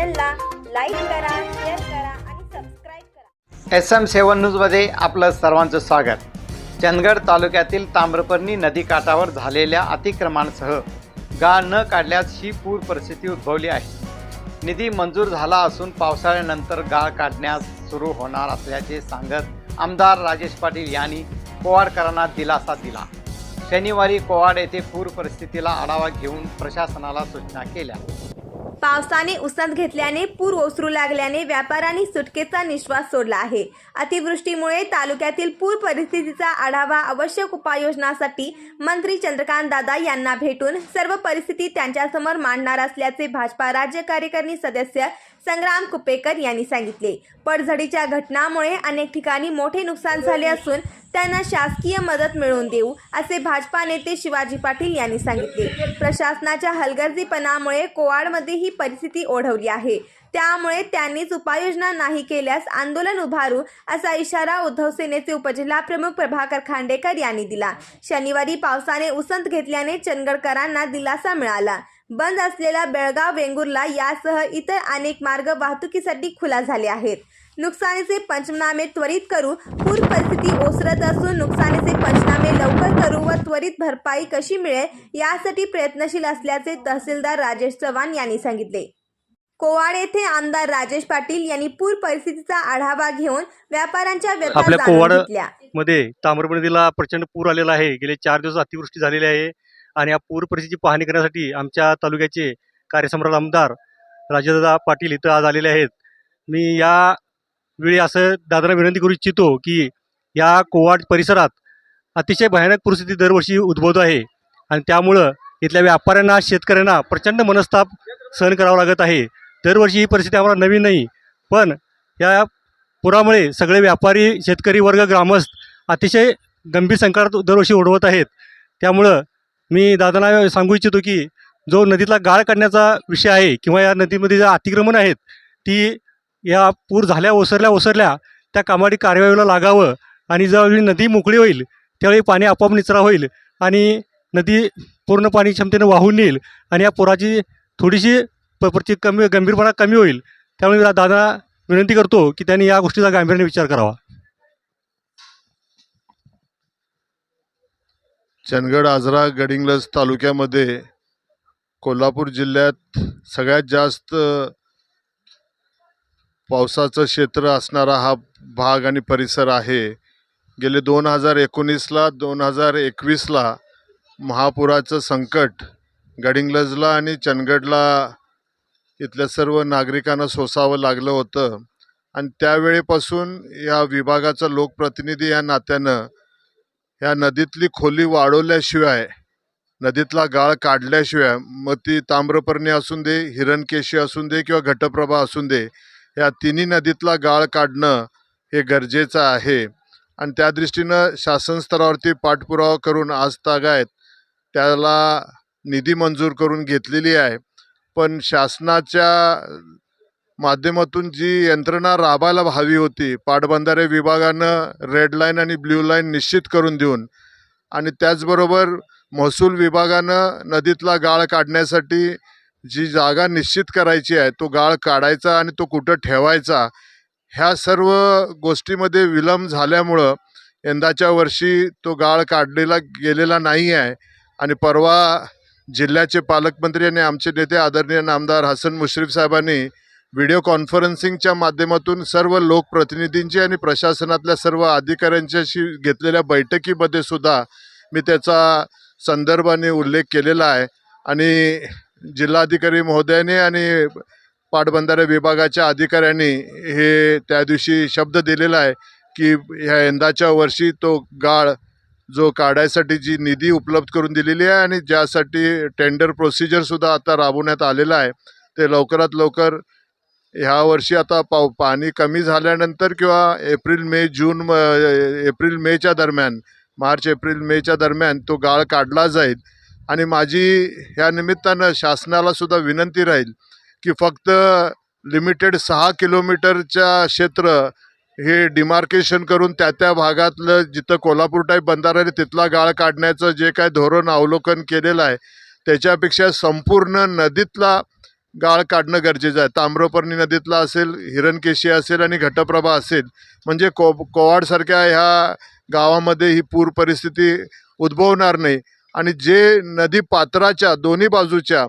चॅनलला लाईक करा शेअर करा आणि सबस्क्राईब करा. एस एम सेवन न्यूजमध्ये आपलं सर्वांचं स्वागत. चंदगड तालुक्यातील ताम्रपर्णी नदीकाठावर झालेल्या अतिक्रमणासह गाळ न काढल्यास ही पूर परिस्थिती उद्भवली आहे. निधी मंजूर झाला असून पावसाळ्यानंतर गाळ काढण्यास सुरू होणार असल्याचे सांगत आमदार राजेश पाटील यांनी कोवाडकरांना दिलासा दिला. शनिवारी कोवाड येथे पूर परिस्थितीला आढावा घेऊन प्रशासनाला सूचना केल्या. पावसाने उसंत घेतल्याने पूर ओसरू लागल्याने व्यापाऱ्यांनी सुटकेचा निश्वास सोडला आहे. अतिवृष्टीमुळे तालुक्यातील पूर परिस्थितीचा आढावा आवश्यक उपाययोजनासाठी मंत्री चंद्रकांत दादा यांना भेटून सर्व परिस्थिती त्यांच्यासमोर मांडणार असल्याचे भाजपा राज्य कार्यकारिणी सदस्य संग्राम कुपेकर यांनी सांगितले. पडझडीच्या घटनामुळे अनेक ठिकाणी मोठे नुकसान झाले असून त्यांना शासकीय मदत मिळवून देऊ असे भाजपा नेते शिवाजी पाटील यांनी सांगितले. प्रशासनाच्या हलगर्जीपणामुळे कोवाडमध्ये ही परिस्थिती ओढवली आहे. त्यामुळे त्यांनीच उपाययोजना नाही केल्यास आंदोलन उभारू असा इशारा उद्धव सेनेचे उपजिल्हा प्रमुख प्रभाकर खांडेकर यांनी दिला. शनिवारी पावसाने उसंत घेतल्याने चंदगडकरांना दिलासा मिळाला. बंद असलेला बेळगाव वेंगुर्ला यासह इतर अनेक मार्ग वाहतुकीसाठी खुला झाले आहेत. नुकसानीचे पंचनामे त्वरित करू पूर परिस्थिती ओसरत असून नुकसानीचे पंचनामे लवकर करू व त्वरित भरपाई कशी मिळेल यासाठी प्रयत्नशील असल्याचे तहसीलदार राजेश चव्हाण यांनी सांगितले. कोवाड येथे आमदार राजेश पाटील यांनी पूर परिस्थितीचा आढावा घेऊन व्यापाऱ्यांच्या व्यथा आपल्या जाणून कोवाड- घेतल्या. मध्ये ताम्रपर्णी नदीला प्रचंड पूर आलेला आहे. गेले चार दिवस अतिवृष्टी झालेली आहे. आणि या पूर परिस्थितीची पाहणी करण्यासाठी आमच्या तालुक्याचे कार्यसम्राट आमदार राजेदादा पाटील इथं आज आलेले आहेत. मी या वेळी असं दादांना विनंती करू इच्छितो की या कोवाड परिसरात अतिशय भयानक परिस्थिती दरवर्षी उद्भवत आहे आणि त्यामुळं इथल्या व्यापाऱ्यांना शेतकऱ्यांना प्रचंड मनस्ताप सहन करावा लागत आहे. दरवर्षी ही परिस्थिती आम्हाला नवीन नाही पण या पुरामुळे सगळे व्यापारी शेतकरी वर्ग ग्रामस्थ अतिशय गंभीर संकटात दरवर्षी ओढवत आहेत. त्यामुळं मी दादांना सांगू इच्छितो की जो नदीतला गाळ काढण्याचा विषय आहे किंवा या नदीमध्ये ज्या अतिक्रमण आहेत ती या पूर झाल्या ओसरल्या ओसरल्या त्या कामाडी कार्यवाहीला लागावं आणि ज्यावेळी नदी मोकळी होईल त्यावेळी पाणी आपोआप निचरा होईल आणि नदी पूर्ण पाणी क्षमतेनं वाहून येईल आणि या पुराची थोडीशी प प्रति कमी गंभीरपणा कमी होईल त्यामुळे मी दादा विनंती करतो की त्यांनी या गोष्टीचा गांभीर्याने विचार करावा. चंदगड आजरा गडिंग्लज तालुक्यामध्ये कोल्हापूर जिल्ह्यात सगळ्यात जास्त पावसाचं क्षेत्र असणारा हा भाग आणि परिसर आहे. गेले दोन हजार एकोणीसला दोन हजार एकवीसला महापुराचं संकट गडिंग्लजला आणि चंदगडला इथल्या सर्व नागरिकांना सोसावं लागलं होतं. आणि त्यावेळेपासून या विभागाचा लोकप्रतिनिधी या नात्यानं ह्या नदीतली खोली वाढवल्याशिवाय नदीतला गाळ काढल्याशिवाय मग ती ताम्रपर्णी असून दे हिरणकेशी असून दे किंवा घटप्रभा असून दे या तिन्ही नदीतला गाळ काढणं हे गरजेचं आहे. आणि त्या दृष्टीनं शासन स्तरावरती पाठपुरावा करून आज तागायत त्याला निधी मंजूर करून घेतलेली आहे. पण शासनाच्या माध्यमातून जी यंत्रणा राबायला हवी होती पाटबंधारे विभागानं रेड लाईन आणि ब्ल्यू लाईन निश्चित करून देऊन आणि त्याचबरोबर महसूल विभागानं नदीतला गाळ काढण्यासाठी जी जागा निश्चित करायची आहे तो गाळ काढायचा आणि तो कुठं ठेवायचा ह्या सर्व गोष्टीमध्ये विलंब झाल्यामुळं यंदाच्या वर्षी तो गाळ काढलेला गेलेला नाही आहे. आणि परवा जिल्ह्याचे पालकमंत्री आणि आमचे नेते आदरणीय नामदार हसन मुश्रीफ साहेबांनी व्हिडिओ कॉन्फरन्सिंगच्या माध्यमातून सर्व लोकप्रतिनिधींची आणि प्रशासनातल्या सर्व अधिकाऱ्यांच्याशी घेतलेल्या बैठकीमध्ये सुद्धा मी त्याचा संदर्भाने उल्लेख केलेला आहे. आणि जिल्हाधिकारी महोदयाने आणि पाटबंधारे विभागाच्या अधिकाऱ्यांनी हे त्या दिवशी शब्द दिलेला आहे की ह्या यंदाच्या वर्षी तो गाळ जो काढायसाठी जी निधी उपलब्ध करून दिलेली आहे आणि ज्यासाठी टेंडर प्रोसिजरसुद्धा आता राबवण्यात आलेलं आहे. ते लवकरात लवकर ह्या वर्षी आता पाव पाणी कमी झाल्यानंतर किंवा एप्रिल मे जून म एप्रिल मेच्या दरम्यान मार्च एप्रिल मेच्या दरम्यान तो गाळ काढला जाईल. आणि माझी ह्या निमित्तानं शासनालासुद्धा विनंती राहील की फक्त लिमिटेड सहा किलोमीटरच्या क्षेत्र हे डिमार्केशन करून त्या त्या भागातलं जिथं कोल्हापूर टाईप बंधारा आहे तिथला गाळ काढण्याचं जे काय धोरण अवलोकन केलेलं आहे त्याच्यापेक्षा संपूर्ण नदीतला गाळ काढणं गरजेचं आहे. ताम्रपर्णी नदीतला असेल हिरणकेशी असेल आणि घटप्रभा असेल म्हणजे को कोवाडसारख्या ह्या गावामध्ये ही पूर परिस्थिती उद्भवणार नाही. आणि जे नदी पात्राच्या दोन्ही बाजूच्या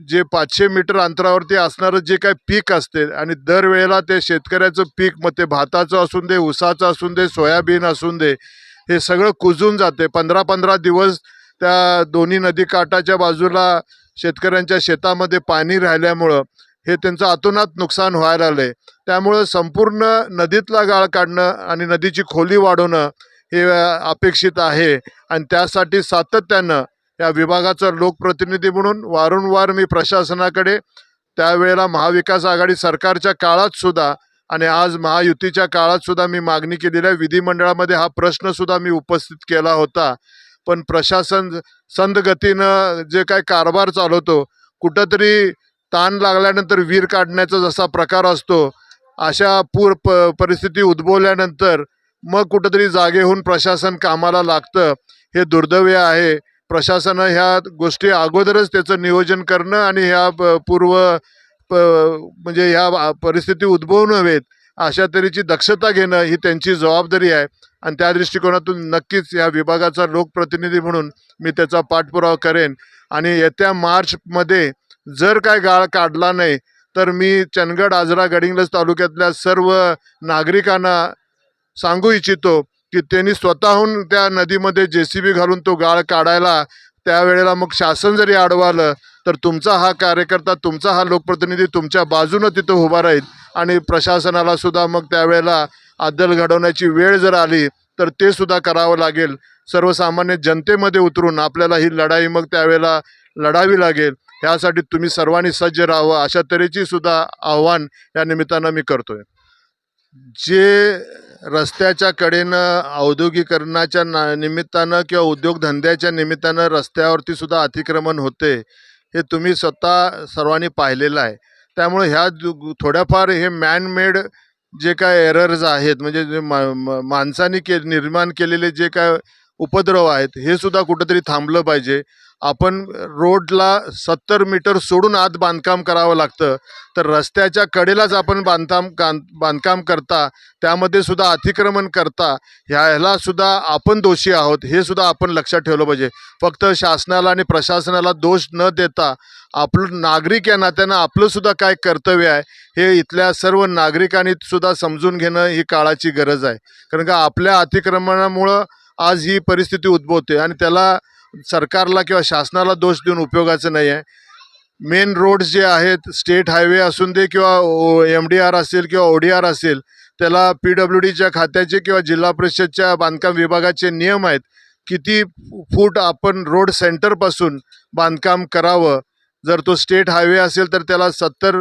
जे पाचशे मीटर अंतरावरती असणारं जे काय पीक असते आणि दरवेळेला ते शेतकऱ्याचं पीक मग ते भाताचं असून दे ऊसाचं असून दे सोयाबीन असून दे हे सगळं कुजून जाते. पंधरा पंधरा दिवस त्या दोन्ही नदी काठाच्या बाजूला शेतकऱ्यांच्या शेतामध्ये पाणी राहिल्यामुळं हे त्यांचं अतोनात नुकसान व्हायला आलं त्यामुळं संपूर्ण नदीतला गाळ काढणं आणि नदीची खोली वाढवणं हे अपेक्षित आहे. आणि त्यासाठी सातत्यानं या विभागाचा लोकप्रतिनिधी म्हणून वारंवार मी प्रशासनाकडे त्यावेळेला महाविकास आघाडी सरकारच्या काळातसुद्धा आणि आज महायुतीच्या काळातसुद्धा मी मागणी केलेली आहे विधिमंडळामध्ये हा प्रश्नसुद्धा मी उपस्थित केला होता. पण प्रशासन संथ गतीनं जे काय कारभार चालवतो कुठंतरी ताण लागल्यानंतर वीर काढण्याचा जसा प्रकार असतो अशा पूर प परिस्थिती उद्भवल्यानंतर मग कुठंतरी जागे होऊन प्रशासन कामाला लागतं. हे दुर्दैव्य आहे. प्रशासनं ह्या गोष्टी अगोदरच त्याचं नियोजन करणं आणि ह्या प- पूर्व प म्हणजे ह्या परिस्थिती उद्भवू नव्हेत अशा तऱ्हेची दक्षता घेणं ही त्यांची जबाबदारी आहे. आणि त्या दृष्टिकोनातून नक्कीच या विभागाचा लोकप्रतिनिधी म्हणून मी त्याचा पाठपुरावा करेन. आणि येत्या मार्चमध्ये जर काय गाळ काढला नाही तर मी चंदगड आजरा गडिंग्लज तालुक्यातल्या सर्व नागरिकांना सांगू इच्छितो की त्यांनी स्वतःहून त्या नदीमध्ये जे सी बी घालून तो गाळ काढायला त्यावेळेला मग शासन जरी अडवालं तर तुमचा हा कार्यकर्ता तुमचा हा लोकप्रतिनिधी तुमच्या बाजूनं तिथं उभा राहील आणि प्रशासनाला सुद्धा मग त्यावेळेला अद्दल घडवण्याची वेळ जर आली तर ते सुद्धा करावं लागेल. सर्वसामान्य जनतेमध्ये उतरून आपल्याला ही लढाई मग त्यावेळेला लढावी लागेल. ह्यासाठी तुम्ही सर्वांनी सज्ज राहावं अशा तऱ्हेची सुद्धा आव्हान या निमित्तानं मी करतोय. जे रस्त्याच्या कडेनं औद्योगिकरणाच्या ना निमित्तानं किंवा उद्योगधंद्याच्या निमित्तानं रस्त्यावरती सुद्धा अतिक्रमण होते हे तुम्ही स्वतः सर्वांनी पाहिलेलं आहे. त्यामुळे ह्या दु- थोड्याफार हे मॅनमेड जे काय एरर्स आहेत म्हणजे जे मा मा- माणसाने के निर्माण केलेले जे काय उपद्रव आहेत हे सुद्धा कुठंतरी थांबलं पाहिजे. आपण रोडला सत्तर मीटर सोडून आत बांधकाम करावं लागतं. तर रस्त्याच्या कडेलाच आपण बांधकाम कां- बांधकाम करता त्यामध्ये सुद्धा अतिक्रमण करता ह्याला सुद्धा आपण दोषी आहोत हे सुद्धा आपण लक्षात ठेवलं पाहिजे. फक्त शासनाला आणि प्रशासनाला दोष न देता आपलं नागरिक या नात्यानं आपलंसुद्धा काय कर्तव्य आहे हे इथल्या सर्व नागरिकांनी सुद्धा समजून घेणं ही काळाची गरज आहे. कारण का आपल्या अतिक्रमणामुळं आज ही परिस्थिती उद्भवते आणि त्याला सरकारला किंवा शासनाला दोष देऊन उपयोगाचं नाही आहे. मेन रोड्स जे आहेत स्टेट हायवे असून दे किंवा एम डी आर असेल किंवा ओ डी आर असेल त्याला पी डब्ल्यू डीच्या खात्याचे किंवा जिल्हा परिषदच्या बांधकाम विभागाचे नियम आहेत. किती फूट आपण रोड सेंटरपासून बांधकाम करावं? जर तो स्टेट हायवे असेल तर त्याला सत्तर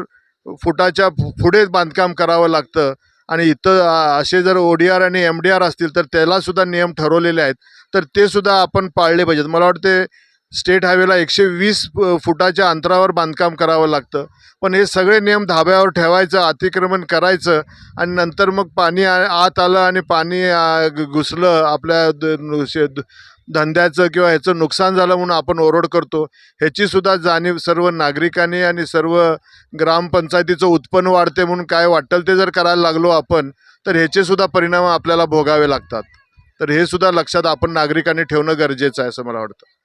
फुटाच्या पुढे बांधकाम करावं लागतं. आणि इथं असे जर ओ डी आर आणि एम डी आर असतील तर त्यालासुद्धा नियम ठरवलेले आहेत. तर ते सुद्धा आपण पाळले पाहिजेत. मला वाटते स्टेट हायवेला एकशे वीस फुटाच्या अंतरावर बांधकाम करावं लागतं. पण हे सगळे नियम धाब्यावर ठेवायचं अतिक्रमण करायचं आणि नंतर मग पाणी आ- आत आलं आणि पाणी घुसलं आपल्या द- शे- धंद्याचं किंवा ह्याचं नुकसान झालं म्हणून आपण ओरड करतो ह्याची सुद्धा जाणीव सर्व नागरिकांनी आणि सर्व ग्रामपंचायतीचं उत्पन्न वाढते म्हणून काय वाटेल ते जर करायला लागलो आपण तर ह्याचे सुद्धा परिणाम आपल्याला भोगावे लागतात. तर हे सुद्धा लक्षात आपण नागरिकांनी ठेवणं गरजेचं आहे असं मला वाटतं.